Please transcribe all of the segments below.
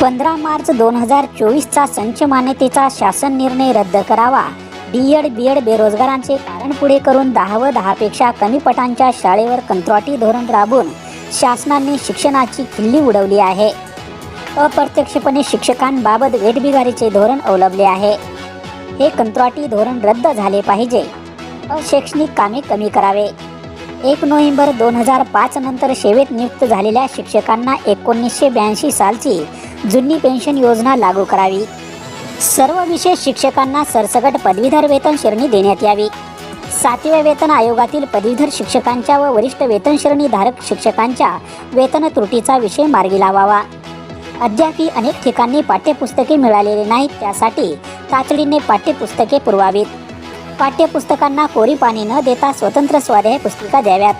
पंधरा मार्च दोन हजार चोवीसचा संच मान्यतेचा शासन निर्णय रद्द करावा. डी एड बी एड बेरोजगारांचे कारण पुढे करून दहा व दहापेक्षा कमी पटांच्या शाळेवर कंत्राटी धोरण राबून शासनाने शिक्षणाची खिल्ली उडवली आहे. अप्रत्यक्षपणे शिक्षकांबाबत वेठबिगारीचे धोरण अवलंबले आहे. हे कंत्राटी धोरण रद्द झाले पाहिजे. अशैक्षणिक कामे कमी करावे. एक नोव्हेंबर दोन हजार पाच नंतर सेवेत नियुक्त झालेल्या शिक्षकांना एकोणीसशे ब्याऐंशी सालची जुनी पेन्शन योजना लागू करावी. सर्व विशेष शिक्षकांना सरसकट पदवीधर वेतन श्रेणी देण्यात यावी. सातव्या वेतन आयोगातील पदवीधर शिक्षकांच्या व वरिष्ठ वेतन श्रेणी धारक शिक्षकांच्या वेतन त्रुटीचा विषय मार्गी लावावा. अद्यापही अनेक ठिकाणी पाठ्यपुस्तके मिळालेली नाहीत त्यासाठी तातडीने पाठ्यपुस्तके पुरवावीत. पाठ्यपुस्तकांना कोरी पाणी न देता स्वतंत्र स्वाध्याय पुस्तिका द्याव्यात.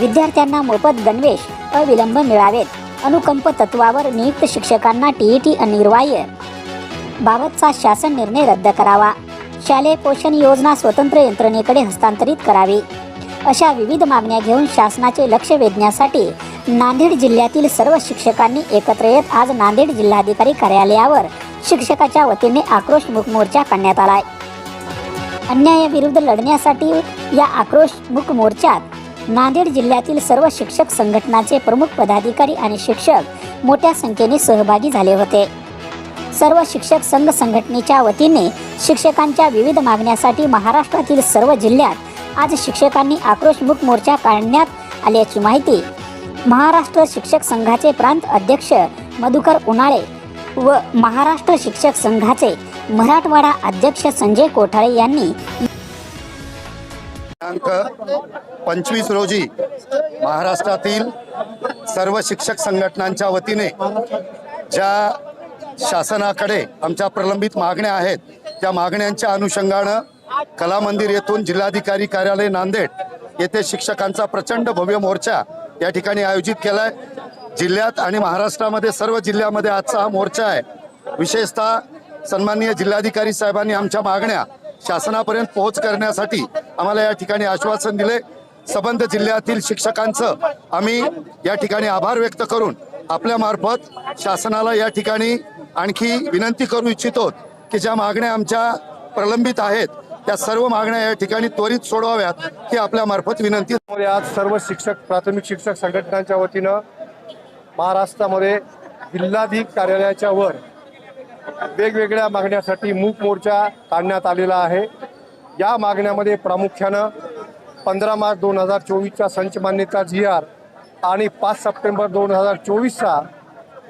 विद्यार्थ्यांना मोफत गणवेश अविलंब मिळावेत. अनुकंप तत्वावर नियुक्त शिक्षकांना टीईटी अनिर्वाह्य बाबतचा शासन निर्णय रद्द करावा. शालेय पोषण योजना स्वतंत्र यंत्रणेकडे हस्तांतरित करावी. अशा विविध मागण्या घेऊन शासनाचे लक्ष वेधण्यासाठी नांदेड जिल्ह्यातील सर्व शिक्षकांनी एकत्र येत आज नांदेड जिल्हाधिकारी कार्यालयावर शिक्षकाच्या वतीने आक्रोश मूक मोर्चा काढण्यात आलाय. अन्यायाविरुद्ध लढण्यासाठी या आक्रोश मूक मोर्चात नांदेड जिल्ह्यातील सर्व शिक्षक संघटनाचे प्रमुख पदाधिकारी आणि शिक्षक मोठ्या संख्येने सहभागी झाले होते. सर्व शिक्षक संघ संघटनेच्या वतीने शिक्षकांच्या विविध मागण्यासाठी महाराष्ट्रातील सर्व जिल्ह्यात आज शिक्षकांनी आक्रोशमुख मोर्चा काढण्यात आल्याची माहिती महाराष्ट्र शिक्षक संघाचे प्रांत अध्यक्ष मधुकर उन्हाळे व महाराष्ट्र शिक्षक संघाचे मराठवाडा अध्यक्ष संजय कोठाळे यांनी दिनांक पंचवीस रोजी महाराष्ट्रातील सर्व शिक्षक संघटनांच्या वतीने ज्या शासनाकडे आमच्या प्रलंबित मागण्या आहेत त्या मागण्यांच्या अनुषंगानं कला मंदिर येथून जिल्हाधिकारी कार्यालय नांदेड येथे शिक्षकांचा प्रचंड भव्य मोर्चा या ठिकाणी आयोजित केलाय. जिल्ह्यात आणि महाराष्ट्रामध्ये सर्व जिल्ह्यामध्ये आजचा हा मोर्चा आहे. विशेषतः सन्माननीय जिल्हाधिकारी साहेबांनी आमच्या मागण्या शासनापर्यंत पोहोच करण्यासाठी आम्हाला या ठिकाणी आश्वासन दिले. संबंध जिल्ह्यातील शिक्षकांचं आम्ही या ठिकाणी आभार व्यक्त करून आपल्या मार्फत शासनाला या ठिकाणी आणखी विनंती करू इच्छितो की ज्या मागण्या आमच्या प्रलंबित आहेत त्या सर्व मागण्या या ठिकाणी त्वरित सोडवाव्यात ही आपल्या मार्फत विनंती. आज सर्व शिक्षक प्राथमिक शिक्षक संघटनांच्या वतीनं महाराष्ट्रामध्ये जिल्हाधिक कार्यालयाच्या वर वेगवेगळ्या मागण्यासाठी मूक मोर्चा काढण्यात आलेला आहे. या मागण्यामध्ये प्रामुख्यानं पंधरा मार्च दोन हजार चोवीसचा संच मान्यता जी आर आणि पाच सप्टेंबर दोन हजार चोवीसचा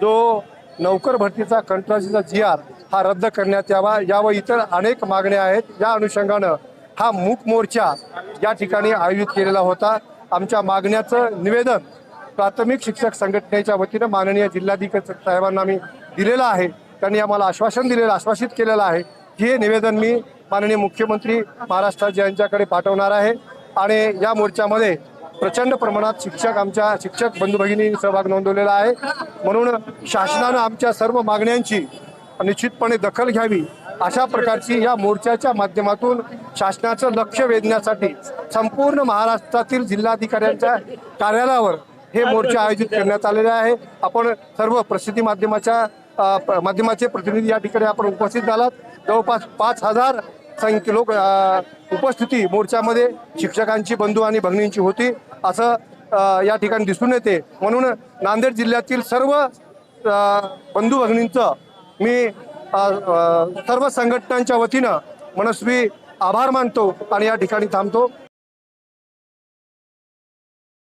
जो नौकर भरतीचा कंत्राटीचा जी आर हा रद्द करण्यात यावा. या व इतर अनेक मागण्या आहेत. या अनुषंगानं हा मूक मोर्चा या ठिकाणी आयोजित केलेला होता. आमच्या मागण्याचं निवेदन प्राथमिक शिक्षक संघटनेच्या वतीनं माननीय जिल्हाधिकारी साहेबांना आम्ही दिलेलं आहे. त्यांनी आम्हाला आश्वासन दिलेलं आश्वासित केलेलं आहे की हे निवेदन मी माननीय मुख्यमंत्री महाराष्ट्राचे यांच्याकडे पाठवणार आहे. आणि या मोर्चामध्ये प्रचंड प्रमाणात शिक्षक आमच्या शिक्षक बंधू भगिनी सहभाग नोंदवलेला आहे. म्हणून शासनानं आमच्या सर्व मागण्यांची निश्चितपणे दखल घ्यावी अशा प्रकारची या मोर्चाच्या माध्यमातून शासनाचं लक्ष वेधण्यासाठी संपूर्ण महाराष्ट्रातील जिल्हाधिकाऱ्यांच्या कार्यालयावर हे मोर्चा आयोजित करण्यात आलेले आहे. आपण सर्व प्रसिद्धी माध्यमाच्या माध्यमाचे प्रतिनिधी या ठिकाणी आपण उपस्थित झालात. जवळपास पाच हजार संख्य लोक उपस्थिती मोर्चामध्ये शिक्षकांची बंधू आणि भगिनींची होती. असं या ठिकाणी दिसून येते. म्हणून नांदेड जिल्ह्यातील सर्व बंधू भगिनींचं मी सर्व संघटनांच्या वतीनं मनस्वी आभार मानतो आणि या ठिकाणी थांबतो.